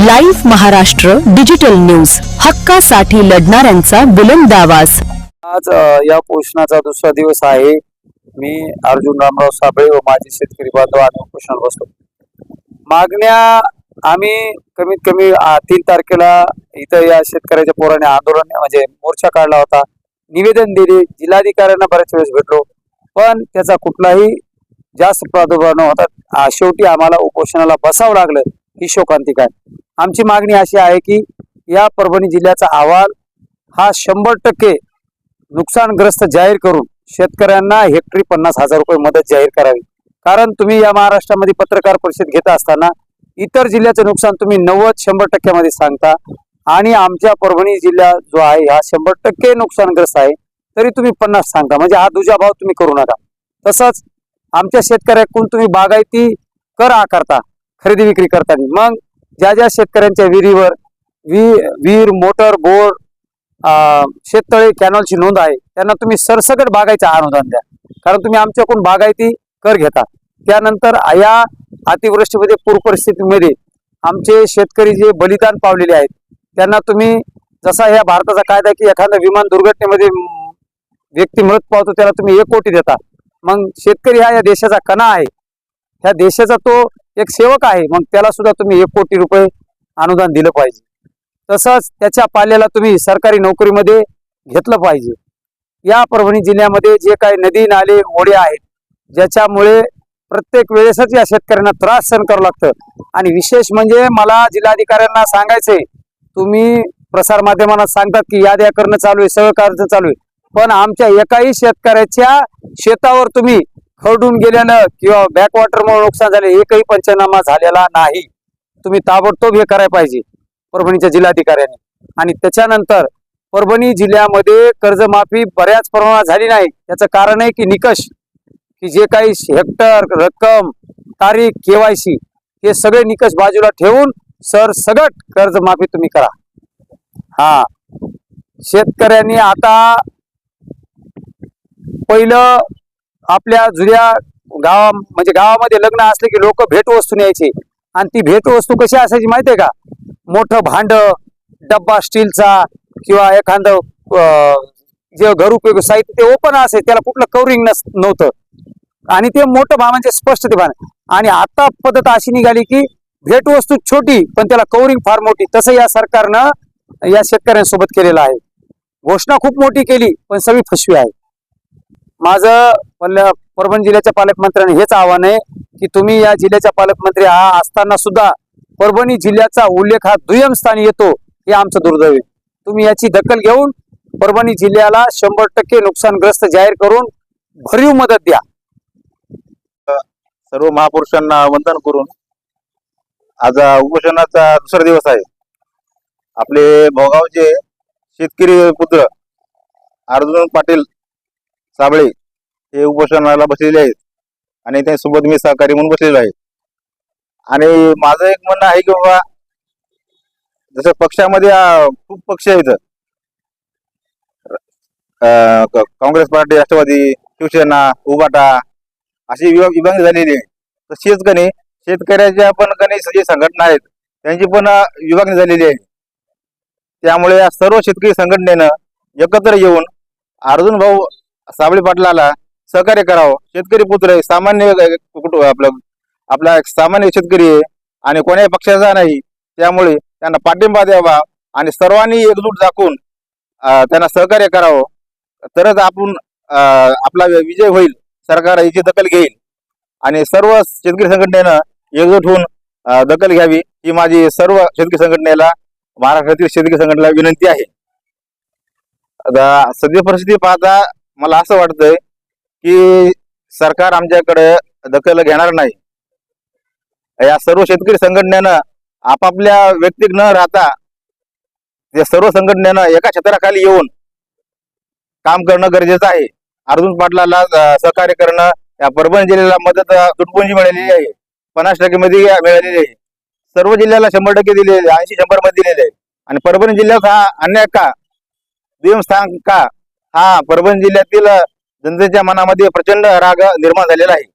Live Maharashtra digital news. हक्कासाठी लढणाऱ्यांचा बुलंद आवाज. आज या पोषणाचा दुसरा दिवस आहे. मी अर्जुन रामराव साबळे व माझे शेतकरी बांधव आम्ही उपोषणाला बसतो मागण्या आम्ही कमीत कमी तीन तारखेला इथं या शेतकऱ्याच्या पोराने आंदोलन म्हणजे मोर्चा काढला होता. निवेदन दिले. जिल्हाधिकाऱ्यांना बऱ्याच वेळेस भेटलो. पण त्याचा कुठलाही जास्त प्रादुर्भाव नव्हता शेवटी आम्हाला उपोषणाला बसावं लागलं. ही शोकांतिका आहे. आमची मागणी अशी आहे की या परभणी जिल्ह्याचा अहवाल हा शंभर टक्के नुकसानग्रस्त जाहीर करून शेतकऱ्यांना हेक्टरी पन्नास हजार रुपये मदत जाहीर करावी. कारण तुम्ही या महाराष्ट्रामध्ये पत्रकार परिषद घेत असताना इतर जिल्ह्याचं नुकसान तुम्ही नव्वद शंभर टक्क्यामध्ये सांगता आणि आमच्या परभणी जिल्हा जो आहे हा शंभर टक्के नुकसानग्रस्त आहे तरी तुम्ही पन्नास सांगता. म्हणजे हा दुजाभाव तुम्ही करू नका. तसंच आमच्या शेतकऱ्याकडून तुम्ही बागायती कर आकारता खरेदी विक्री करताना. मग ज्या ज्या शेतकऱ्यांच्या विहिरीवर वी विहीर मोटर बोर शेततळे कॅनॉलची नोंद आहे त्यांना तुम्ही सरसकट बागायचं अनुदान द्या. कारण तुम्ही आमच्याकडून बागायती कर घेता. त्यानंतर या अतिवृष्टीमध्ये पूर परिस्थितीमध्ये आमचे शेतकरी जे बलिदान पावलेले आहेत त्यांना तुम्ही जसा या भारताचा कायदा की एखादा विमान दुर्घटनेमध्ये व्यक्ती मृत पावतो त्याला तुम्ही एक कोटी देता. मग शेतकरी हा या देशाचा कणा आहे. ह्या देशाचा तो एक सेवक आहे मग त्याला सुद्धा तुम्ही एक कोटी रुपये अनुदान दिलं पाहिजे. तसंच त्याच्या पाल्याला तुम्ही सरकारी नोकरीमध्ये घेतलं पाहिजे. या परभणी जिल्ह्यामध्ये जे काही नदी नाले ओढे आहेत ज्याच्यामुळे प्रत्येक वेळेसच या शेतकऱ्यांना त्रास सहन करावं लागतं. आणि विशेष म्हणजे मला जिल्हाधिकाऱ्यांना सांगायचंय तुम्ही प्रसार माध्यमांना सांगतात की याद्या करणं चालू आहे सगळं करणं चालू आहे. पण आमच्या एकाही शेतकऱ्याच्या शेतावर तुम्ही खरडून गेल्यानं किंवा बॅकवॉटरमुळे नुकसान झाले एकही पंचनामा झालेला नाही. तुम्ही ताबडतोब हे करायला पाहिजे परभणीच्या जिल्हाधिकाऱ्यांनी. आणि त्याच्यानंतर परभणी जिल्ह्यामध्ये कर्जमाफी बऱ्याच प्रमाणात झाली नाही. याचं कारण आहे की निकष की जे काही हेक्टर रक्कम तारीख केवायसी हे सगळे निकष बाजूला ठेवून सर सगट कर्जमाफी तुम्ही करा. हा. शेतकऱ्यांनी आता पहिलं आपल्या जुन्या गावा म्हणजे गावामध्ये लग्न असले की लोक भेटवस्तू न्यायचे. आणि ती भेटवस्तू कशी असायची माहिती आहे का? मोठं भांड डब्बा स्टीलचा किंवा एखादं जे घरउपयोग साहित्य ते ओपन असेल त्याला कुठलं कवरिंग नस नव्हतं. आणि ते मोठं भावांचे म्हणजे स्पष्ट ते भान आणि आता पद्धत अशी निघाली की भेटवस्तू छोटी पण त्याला कवरिंग फार मोठी. तसं या सरकारनं या शेतकऱ्यांसोबत केलेलं आहे. घोषणा खूप मोठी केली पण सगळी फसवी आहे. माझं परभणी जिल्ह्याच्या पालकमंत्र्यांनी हेच आव्हान आहे की तुम्ही या जिल्ह्याच्या पालकमंत्री हा असताना सुद्धा परभणी जिल्ह्याचा उल्लेख हा दुय्यम स्थानी येतो हे आमचं दुर्दैव आहे. तुम्ही याची दखल घेऊन परभणी जिल्ह्याला शंभर टक्के नुकसानग्रस्त जाहीर करून भरीव मदत द्या. सर्व महापुरुषांना वंदन करून आज उपोषणाचा दुसरा दिवस आहे. आपले भोगावचे शेतकरी पुत्र अर्जुन पाटील साबळे हे उपोषणाला बसलेले आहेत. आणि त्यांच्यासोबत मी सहकारी म्हणून बसलेलो आहे. आणि माझं एक म्हणणं आहे की बाबा जसं पक्षामध्ये खूप पक्ष आहेत. काँग्रेस पार्टी राष्ट्रवादी शिवसेना उबाटा अशी विभाग विभागणी झालेली आहे. तशीच कणी शेतकऱ्याच्या पण कणी जे संघटना आहेत. त्यांची पण विभागणी झालेली आहे. त्यामुळे या सर्व शेतकरी संघटनेनं एकत्र येऊन अर्जुन भाऊ साबळे पाटलाला सहकार्य करावं. शेतकरी पुत्र आहे सामान्य कुटुंब आपलं आपला एक सामान्य शेतकरी आहे आणि कोण्याही पक्षाचा नाही त्यामुळे त्यांना पाठिंबा द्यावा आणि सर्वांनी एकजूट दाखवून त्यांना सहकार्य करावं. तरच आपण आपला विजय होईल सरकार याची दखल घेईल. आणि सर्व शेतकरी संघटनेनं एकजूट होऊन दखल घ्यावी ही माझी सर्व शेतकरी संघटनेला महाराष्ट्रातील शेतकरी संघटनेला विनंती आहे. आता सध्या परिस्थिती पाहता मला असं वाटतंय की सरकार आमच्याकडे दखल घेणार नाही. या सर्व शेतकरी संघटनेनं आपापल्या व्यक्तिक न राहता या सर्व संघटनेनं एका छत्राखाली येऊन काम करणं गरजेचं आहे. अर्जुन पाटलाला सहकार्य करणं या परभणी जिल्ह्याला मदत तुटपुंजी मिळालेली आहे. पन्नास टक्के मध्ये मिळालेली आहे. सर्व जिल्ह्याला शंभर टक्के दिलेले ऐंशी शंभरमध्ये दिलेले आहे. आणि परभणी जिल्ह्यात हा अन्याय का? दुय्यम स्थान का? हा परभणी जिल्ह्यातील जनतेच्या मनामध्ये प्रचंड राग निर्माण झालेला आहे.